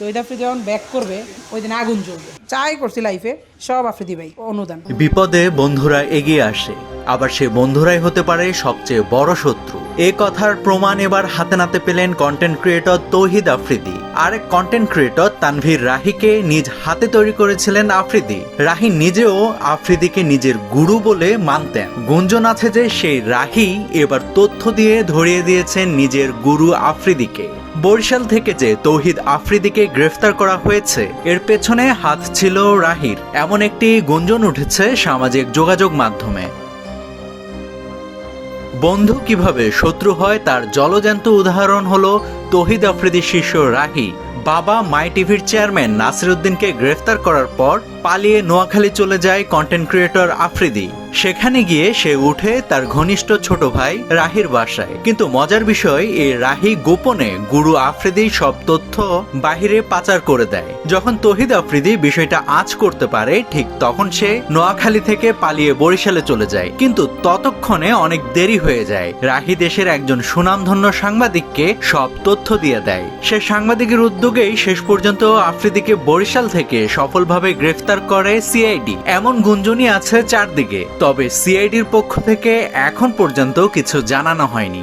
তো ওই আফ্রিদি যখন ব্যাক করবে, ওই দিন আগুন জ্বলবে। চাই করছি লাইফে সব আফ্রিদি ভাই, অনুদান। বিপদে বন্ধুরা এগিয়ে আসে। আবার সে বন্ধুরাই হতে পারে সবচেয়ে বড় শত্রু। এ কথার প্রমাণ এবার হাতে নাতে পেলেন কন্টেন্ট ক্রিয়েটর তৌহিদ আফ্রিদি। আরেক কন্টেন্ট ক্রিয়েটর তানভীর রাহিকে নিজ হাতে তৈরি করেছিলেন আফ্রিদি। রাহি নিজেও আফ্রিদিকে নিজের গুরু বলে মানতেন। গুঞ্জন আছে যে সেই রাহি এবার তথ্য দিয়ে ধরিয়ে দিয়েছেন নিজের গুরু আফ্রিদিকে। বরিশাল থেকে যে তৌহিদ আফ্রিদিকে গ্রেফতার করা হয়েছে, এর পেছনে হাত ছিল রাহির। এমন একটি গুঞ্জন উঠেছে সামাজিক যোগাযোগ মাধ্যমে। বন্ধু কীভাবে শত্রু হয় তার জলজ্যান্ত উদাহরণ হলো তহিদ আফ্রিদি শিষ্য রাহি। বাবা মাই টিভির চেয়ারম্যান নাসিরুদ্দিনকে গ্রেফতার করার পর পালিয়ে নোয়াখালী চলে যায় কন্টেন্ট ক্রিয়েটর আফ্রিদি। সেখানে গিয়ে সে উঠে তার ঘনিষ্ঠ ছোট ভাই রাহির বাসায়। কিন্তু মজার বিষয়, এই রাহি গোপনে গুরু আফ্রিদি সব তথ্য বাহিরে পাচার করে দেয়। যখন তহিদ আফ্রিদি বিষয়টা আঁচ করতে পারে, ঠিক তখন সে নোয়াখালী থেকে পালিয়ে বরিশালে চলে যায়। কিন্তু ততক্ষণে অনেক দেরি হয়ে যায়। রাহি দেশের একজন সুনামধন্য সাংবাদিককে সব তথ্য দিয়ে দেয়। সে সাংবাদিকের উদ্যোগেই শেষ পর্যন্ত আফ্রিদিকে বরিশাল থেকে সফলভাবে গ্রেফতার করে সিআইডি। এমন গুঞ্জনই আছে চারদিকে। তবে সিআইডির পক্ষ থেকে এখন পর্যন্ত কিছু জানানো হয়নি।